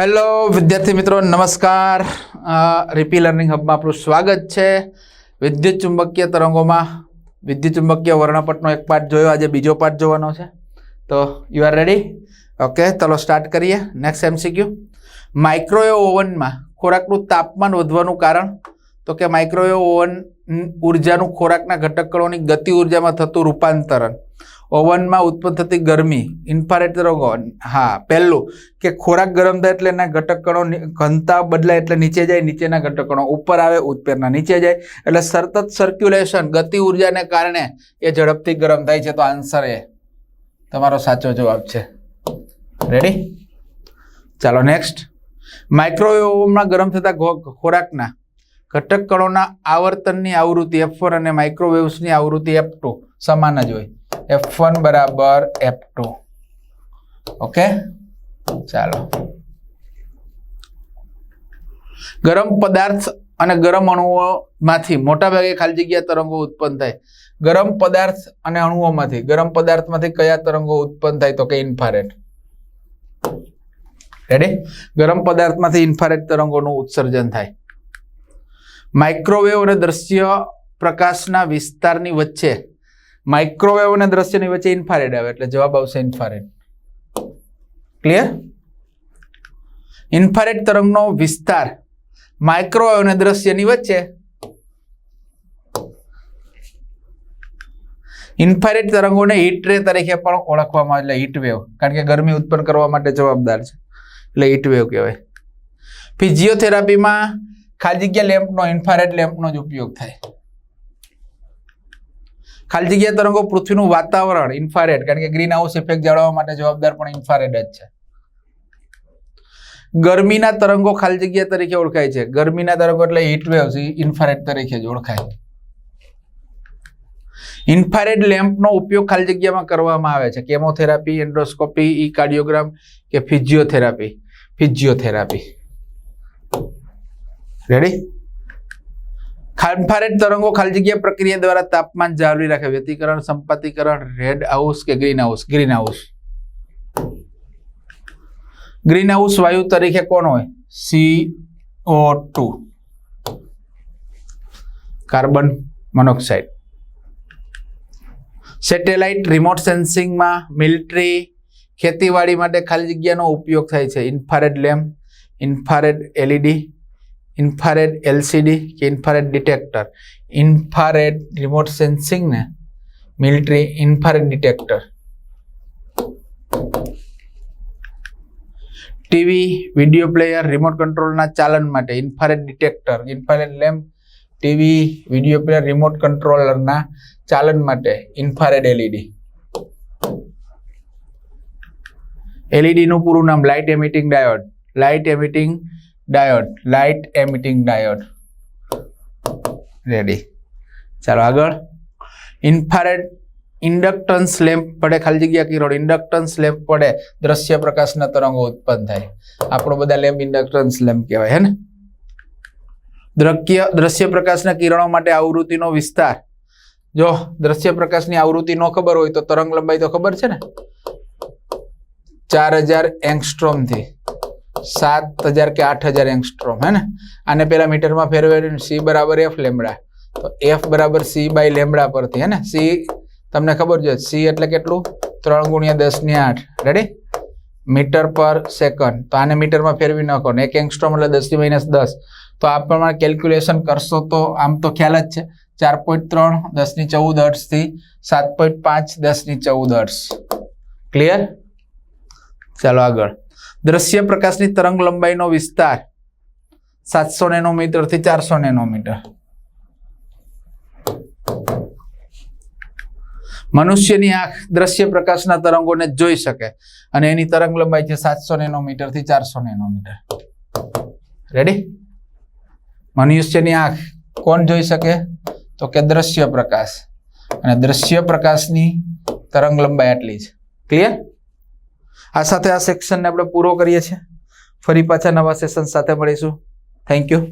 Hello વિદ્યાર્થી મિત્રો, નમસ્કાર. રિપી લર્નિંગ હબમાં આપણું સ્વાગત છે. વિદ્યુત ચુંબકીય તરંગોમાં વિદ્યુત ચુંબકીય વર્ણપટનો એક પાઠ જોયો. આજે બીજો પાઠ જોવાનો છે. તો યુ આર રેડી ઓકે ચલો સ્ટાર્ટ કરીએ. નેક્સ્ટ એમસીક્યુ માઇક્રોવેવ ઓવનમાં ખોરાકનું તાપમાન વધવાનું કારણ? તો કે માઇક્રોવેવ ઓવન ઉર્જાનું ખોરાકના ઘટકકણોની ગતિ ઉર્જામાં થતું રૂપાંતરણ. ઓવનમાં ઉત્પન્ન થતી ગરમી ઇન્ફારેટ તરંગો હા, પહેલું કે ખોરાક ગરમ થાય એટલે એના ઘટકણો ઘનતા બદલાય એટલે નીચે જાય, નીચેના ઘટકણો ઉપર આવે ઉત્પેરના નીચે જાય. એટલે સતત સર્ક્યુલેશન ગતિ ઉર્જાને કારણે એ ઝડપથી ગરમ થાય છે. તો આન્સર એ તમારો સાચો જવાબ છે. રેડી ચાલો નેક્સ્ટ માઇક્રોવેવમાં ગરમ થતા ખોરાકના ઘટક કણોના આવર્તનની આવૃત્તિ એફ અને માઇક્રોવેવ્સની આવૃત્તિ એફ સમાન જ હોય. એફ વન બરાબર એફ ટુ ઓકે ચાલો. ગરમ પદાર્થ અને ગરમ અણુઓમાંથી મોટાભાગે ખાલી જગ્યા તરંગો ઉત્પન્ન થાય. ગરમ પદાર્થ અને અણુઓમાંથી, ગરમ પદાર્થમાંથી કયા તરંગો ઉત્પન્ન થાય તો કે ઇન્ફારેટ રેડી ગરમ પદાર્થમાંથી ઇન્ફારેટ તરંગોનું ઉત્સર્જન થાય. માઇક્રોવેવ અને દ્રશ્ય પ્રકાશના વિસ્તારની વચ્ચે માઇક્રોવેવ અને દ્રશ્યની વચ્ચે ઇન્ફારેડ આવે, એટલે જવાબ આવશે ઇન્ફારેડ ક્લિયર ઇન્ફારેડ તરંગનો વિસ્તાર માઇક્રોવેવ અને દ્રશ્યની વચ્ચે. ઇન્ફારેડ તરંગોને હીટ રે તરીકે પણ ઓળખવામાં એટલે હીટ વેવ કારણ કે ગરમી ઉત્પન્ન કરવા માટે જવાબદાર છે. એટલે હીટ વેવ કહેવાય. ફિઝિયોથેરાપીમાં ખાલી જગ્યા લેમ્પનો ઇન્ફારેડ લેમ્પનો જ ઉપયોગ થાય. ખાલી જગ્યા તરંગો પૃથ્વીનું વાતાવરણ ઇન્ફારેડ કારણ કે ગ્રીન હાઉસ ઇફેક્ટ જાળવવા માટે જવાબદાર પણ ઇન્ફારેડ જ છે. ગરમીના તરંગો ખાલી જગ્યા તરીકે ઓળખાય છે. ગરમીના તરંગો એટલે હીટ વેવ્સ ઇન્ફ્રારેડ તરીકે જ ઓળખાય ઇન્ફારેડ લેમ્પનો ઉપયોગ ખાલી જગ્યામાં કરવામાં આવે છે. કેમોથેરાપી એન્ડોસ્કોપી ઈ કાર્ડિયોગ્રામ કે ફિઝિયોથેરાપી ફિઝિયોથેરાપી રેડી ઇન્ફ્રારેડ તરંગો ખાલી જગ્યા પ્રક્રિયા દ્વારા તાપમાન જાળવી રાખે. વ્યતિકરણ સંપત્તિકરણ રેડ હાઉસ કે green house green house green house વાયુ તરીકે કોણ હોય? CO two carbon monoxide satellite remote સેન્સિંગમાં military ખેતીવાડી માટે ખાલી જગ્યાનો ઉપયોગ થાય છે. Infrared lamp infrared LED infrared LCD કે infrared detector infrared remote sensing ને military infrared detector TV video player remote કંટ્રોલના ચાલન માટે infrared detector infrared lamp TV video player remote કંટ્રોલરના ચાલન માટે ઇન્ફારેડ એલઈડી એલઈડીનું પૂરું નામ light emitting diode light emitting diode light emitting diode ready ચાલો આગળ. ઇન્ફારેડ ઇન્ડક્ટન્સ લેમ્પ પડે, ખાલી જગ્યા કિરણ ઇન્ડક્ટન્સ લેમ્પ પડે, દ્રશ્ય પ્રકાશના તરંગો ઉત્પન્ન થાય. આપણો બધા લેમ્પ ઇન્ડક્ટન્સ લેમ્પ કહેવાય, હે ને? દ્રશ્ય દ્રશ્ય પ્રકાશના કિરણો માટે આવૃત્તિનો વિસ્તાર. જો દ્રશ્ય પ્રકાશની આવૃત્તિ ન ખબર હોય તો તરંગ લંબાઈ તો ખબર છે ને? ચાર હજાર એંગસ્ટ્રોમથી. સાત હજાર કે આઠ હજાર એંગસ્ટ્રોમ, હે ને? આને પેલા મીટરમાં ફેરવેલું સી બરાબર એફ લેમડા તો એફ બરાબર સી બાય લેમડા પરથી, હે ને? સી, તમને ખબર છે, સી એટલે કેટલું? ત્રણ ગુણ્યા દસની આઠ. Ready metre per second. તો આને મીટરમાં ફેરવી નાખો ને. એક એંગસ્ટ્રોમ એટલે દસથી માઇનસ દસ. તો આ પ્રમાણે કેલ્ક્યુલેશન કરશો તો આમ તો ખ્યાલ જ છે. ચાર પોઈન્ટ ત્રણ દસની ચૌદ હર્ટ્સથી સાત પોઈન્ટ પાંચ દસની ચૌદ અર્ષ ક્લિયર ચાલો આગળ. દ્રશ્ય પ્રકાશની તરંગ લંબાઈનો વિસ્તાર સાતસો નેનોમીટરથી ચારસો નેનોમીટર. મનુષ્યની આંખ દ્રશ્ય પ્રકાશના તરંગોને જોઈ શકે અને એની તરંગ લંબાઈ છે સાતસો નેનોમીટરથી ચારસો નેનોમીટર. રેડી મનુષ્યની આંખ કોણ જોઈ શકે? તો કે દ્રશ્ય પ્રકાશ અને દ્રશ્ય પ્રકાશની તરંગ લંબાઈ આટલી છે ક્લિયર આ સાથે આ સેક્શનને આપણે પૂરો કરીએ છીએ. ફરી પાછા નવા સેશન સાથે મળીશું. Thank you